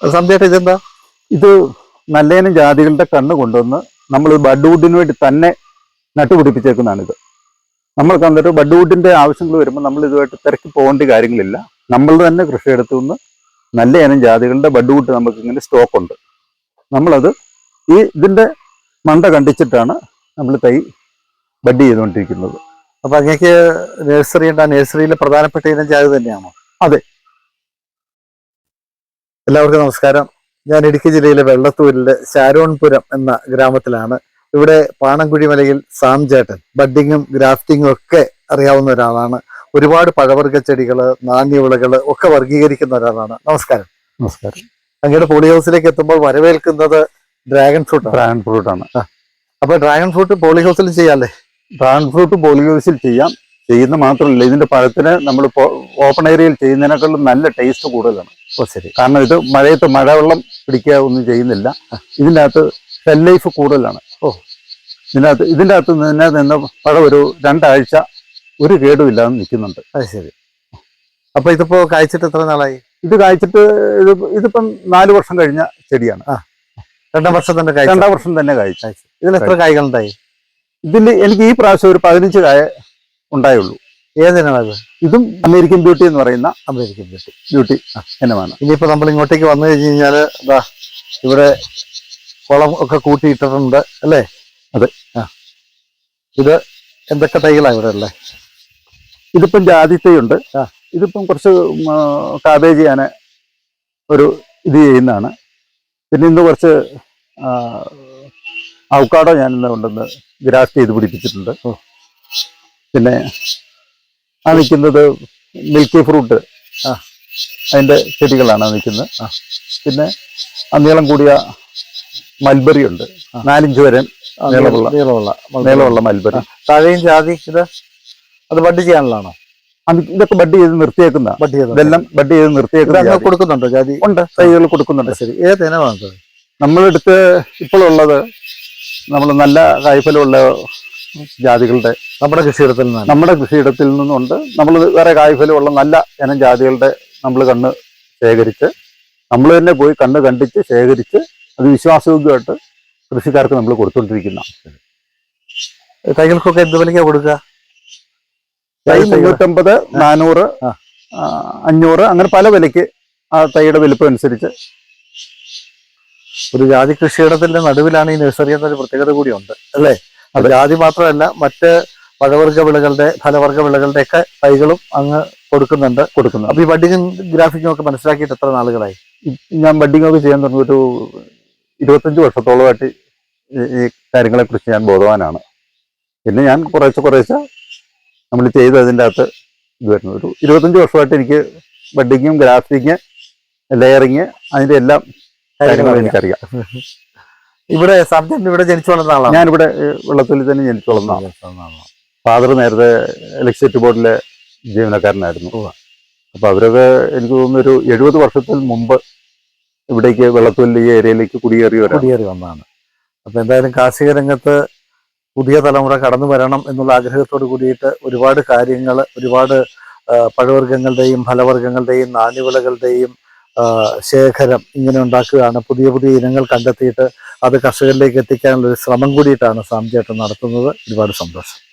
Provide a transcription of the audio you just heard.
സന്ധ്യയായിട്ട് ഇതെന്താ ഇത് നല്ലയിനം ജാതികളുടെ കണ്ണ് കൊണ്ടുവന്ന് നമ്മൾ ബഡ്വുഡിന് വേണ്ടി തന്നെ നട്ടുപിടിപ്പിച്ചേക്കുന്നതാണ് ഇത് നമ്മൾക്ക് എന്നിട്ട് ബഡ്വുഡിന്റെ ആവശ്യങ്ങൾ വരുമ്പോൾ നമ്മൾ ഇതുമായിട്ട് തിരക്കി പോകേണ്ട കാര്യങ്ങളില്ല. നമ്മൾ തന്നെ കൃഷിയെടുത്തു നിന്ന് നല്ല ഇനം ജാതികളുടെ ബഡ്വുഡ് നമുക്ക് ഇങ്ങനെ സ്റ്റോക്ക് ഉണ്ട്. നമ്മളത് ഈ ഇതിന്റെ മണ്ട കണ്ടിച്ചിട്ടാണ് നമ്മൾ തൈ ബഡ് ചെയ്തുകൊണ്ടിരിക്കുന്നത്. അപ്പൊ അങ്ങേക്ക് നഴ്സറി ഉണ്ട്. ആ നഴ്സറിയിലെ പ്രധാനപ്പെട്ട ഇനം ജാതി തന്നെയാണോ? അതെ. എല്ലാവർക്കും നമസ്കാരം. ഞാൻ ഇടുക്കി ജില്ലയിലെ വെള്ളത്തൂരിലെ ശാരോൺപുരം എന്ന ഗ്രാമത്തിലാണ്. ഇവിടെ പാണങ്കുഴിമലയിൽ സാം ചേട്ടൻ. ബഡ്ഡിങ്ങും ഗ്രാഫ്റ്റിങ്ങും ഒക്കെ അറിയാവുന്ന ഒരാളാണ്. ഒരുപാട് പഴവർഗ ചെടികൾ നാണ്യവിളകൾ ഒക്കെ വർഗീകരിക്കുന്ന ഒരാളാണ്. നമസ്കാരം. നമസ്കാരം. അങ്ങയുടെ പോളി ഹൗസിലേക്ക് എത്തുമ്പോൾ വരവേൽക്കുന്നത് ഡ്രാഗൺ ഫ്രൂട്ട് ഡ്രാഗൺ ഫ്രൂട്ട് ആണ്. അപ്പൊ ഡ്രാഗൺ ഫ്രൂട്ട് പോളി ഹൗസിൽ ചെയ്യാല്ലേ? ഡ്രാഗൺ ഫ്രൂട്ട് പോളി ഹൗസിൽ ചെയ്യാം. ചെയ്യുന്ന മാത്രമല്ല ഇതിന്റെ പഴത്തിന് നമ്മൾ ഓപ്പൺ ഏരിയയിൽ ചെയ്യുന്നതിനേക്കാളും നല്ല ടേസ്റ്റ് കൂടുതലാണ്. ശരി. കാരണം ഇത് മഴയത്ത് മഴവെള്ളം പിടിക്കുക ഒന്നും ചെയ്യുന്നില്ല. ഇതിന്റെ അകത്ത് ഷെൽ ലൈഫ് കൂടുതലാണ്. ഓ. ഇതിനകത്ത് ഇതിന്റെ അകത്ത് നിന്ന് നിന്ന് പഴം ഒരു രണ്ടാഴ്ച ഒരു കേടുമില്ലാതെ നിൽക്കുന്നുണ്ട്. അത് ശരി. അപ്പോൾ ഇതിപ്പോ കായ്ച്ചിട്ട് എത്ര നാളായി? ഇത് കായ്ച്ചിട്ട് ഇത് ഇതിപ്പം നാല് വർഷം കഴിഞ്ഞ ചെടിയാണ്. രണ്ടാം വർഷം തന്നെ കായ്ച്ചു. രണ്ടാം വർഷം തന്നെ കായ്ച്ചു. ഇതിൽ എത്ര കായ്കളുണ്ടായി? ഇതിൽ എനിക്ക് ഈ പ്രാവശ്യം ഒരു പതിനഞ്ച് കായ ഉണ്ടായുള്ളൂ. ഏതിനാണത് ഇതും അമേരിക്കൻ ബ്യൂട്ടി എന്ന് പറയുന്ന അമേരിക്കൻ ബ്യൂട്ടി. ബ്യൂട്ടി. ഇനമാണ് ഇനിയിപ്പോ നമ്മൾ ഇങ്ങോട്ടേക്ക് വന്നു കഴിഞ്ഞ് കഴിഞ്ഞാൽ എന്താ ഇവിടെ കുളം ഒക്കെ കൂട്ടിയിട്ടിട്ടുണ്ട് അല്ലേ? അതെ. ആ. ഇത് എന്തൊക്കെ തൈകളാ ഇവിടെ ഉള്ളത് ഇതിപ്പം ജാതിത്തയുണ്ട്. ആ. ഇതിപ്പം കുറച്ച് കാബേജ് ഞാൻ ഒരു ഇത് ചെയ്യുന്നതാണ്. പിന്നെ ഇന്ന് കുറച്ച് ഔക്കാടോ ഞാൻ ഇന്ന് കൊണ്ടുവന്ന് ഗ്രാഫ്റ്റ് ചെയ്ത് പിടിപ്പിച്ചിട്ടുണ്ട്. പിന്നെ ആ നിൽക്കുന്നത് മിൽക്കി ഫ്രൂട്ട്. ആ. അതിന്റെ ചെടികളാണ് നിൽക്കുന്നത്. ആ. പിന്നെ ആ നീളം കൂടിയ മൽബറി ഉണ്ട്. നാലഞ്ച് വരെ നീളമുള്ള. നീളമുള്ള നീളമുള്ള മൽബറി. താഴെയും ജാതി ഇത്? അത് ബഡ് ചെയ്യാനുള്ളതാണോ? ഇതൊക്കെ ബഡ് ചെയ്ത് നിർത്തിയേക്കുന്ന. ബഡ് ചെയ്ത് ഇതെല്ലാം ബഡ് ചെയ്ത് നിർത്തിയേക്കുന്ന. കൊടുക്കുന്നുണ്ടോ ജാതി? ഉണ്ട് തൈകൾ കൊടുക്കുന്നുണ്ട്. ശരി. ഏത് ഇനമാണ് നമ്മളെടുത്ത് ഇപ്പോഴുള്ളത് നമ്മൾ നല്ല കായ്ഫലമുള്ള ജാതികളുടെ നമ്മുടെ കൃഷിയിടത്തിൽ നിന്ന് നമ്മുടെ കൃഷിയിടത്തിൽ നിന്നുണ്ട്. നമ്മൾ വേറെ കായ്ഫലമുള്ള നല്ല ഇനം ജാതികളുടെ നമ്മൾ കണ്ണ് ശേഖരിച്ച് നമ്മൾ തന്നെ പോയി കണ്ണ് കണ്ടിച്ച് ശേഖരിച്ച് അത് വിശ്വാസയോഗ്യമായിട്ട് കൃഷിക്കാർക്ക് നമ്മൾ കൊടുത്തുകൊണ്ടിരിക്കുന്ന തൈകൾക്കൊക്കെ എന്ത് വിലക്കാ കൊടുക്കുക? തൈ. മുന്നൂറ്റമ്പത് നാനൂറ് അഞ്ഞൂറ് അങ്ങനെ പല വിലയ്ക്ക് ആ തൈയുടെ വലിപ്പം അനുസരിച്ച് ഒരു ജാതി കൃഷിയിടത്തിന്റെ നടുവിലാണ് ഈ നഴ്സറി എന്നൊരു പ്രത്യേകത കൂടിയുണ്ട് അല്ലേ? ജാതി മാത്രമല്ല മറ്റ് പഴവർഗ വിളകളുടെ ഫലവർഗ വിളകളുടെ ഒക്കെ തൈകളും അങ്ങ് കൊടുക്കുന്നുണ്ട് കൊടുക്കുന്നു അപ്പൊ ഈ ബഡിങ്ങും ഗ്രാഫിക്കും ഒക്കെ മനസ്സിലാക്കിയിട്ട് എത്ര നാളുകളായി? ഞാൻ ബഡിങ് ഒക്കെ ചെയ്യാൻ തുടങ്ങി ഒരു ഇരുപത്തഞ്ച് വർഷത്തോളമായിട്ട് ഈ- കാര്യങ്ങളെക്കുറിച്ച് കാര്യങ്ങളെ കുറിച്ച് ഞാൻ ബോധവാനാണ്. പിന്നെ ഞാൻ കുറേശ്ശെ കുറേശ്ശെ നമ്മൾ ചെയ്ത് അതിന്റെ അകത്ത് ഇത് വരുന്നു. ഒരു ഇരുപത്തഞ്ച് വർഷമായിട്ട് എനിക്ക് ബഡ്ഡിങ്ങും ഗ്രാഫിങ് ലെയറിങ് അതിന്റെ എല്ലാം കാര്യങ്ങളും എനിക്കറിയാം ഇവിടെ സബ്ജക്ട് ഇവിടെ ജനിച്ചു വളർന്ന ആളാണ്? ഞാനിവിടെ ഇവിടെ വെള്ളത്തിൽ തന്നെ ജനിച്ചു വളർന്ന ഫാദർ നേരത്തെ ഇലക്ട്രിസിറ്റി ബോർഡിലെ ജീവനക്കാരനായിരുന്നു. അപ്പൊ അവരൊക്കെ എനിക്ക് തോന്നുന്നു ഒരു എഴുപത് വർഷത്തിൽ മുമ്പ് ഇവിടേക്ക് വെള്ളത്തിൽ ഈ ഏരിയയിലേക്ക് കുടിയേറി കുടിയേറി വന്നതാണ്. അപ്പൊ എന്തായാലും കാർഷിക രംഗത്ത് പുതിയ തലമുറ കടന്നു വരണം എന്നുള്ള ആഗ്രഹത്തോട് കൂടിയിട്ട് ഒരുപാട് കാര്യങ്ങൾ ഒരുപാട് പഴവർഗങ്ങളുടെയും ഫലവർഗങ്ങളുടെയും നാണ്യവിളകളുടെയും ശേഖരം ഇങ്ങനെ ഉണ്ടാക്കുകയാണ്. പുതിയ പുതിയ ഇനങ്ങൾ കണ്ടെത്തിയിട്ട് അത് കർഷകരിലേക്ക് എത്തിക്കാനുള്ള ഒരു ശ്രമം കൂടിയിട്ടാണ് സാം നടത്തുന്നത്. ഒരുപാട് സന്തോഷം.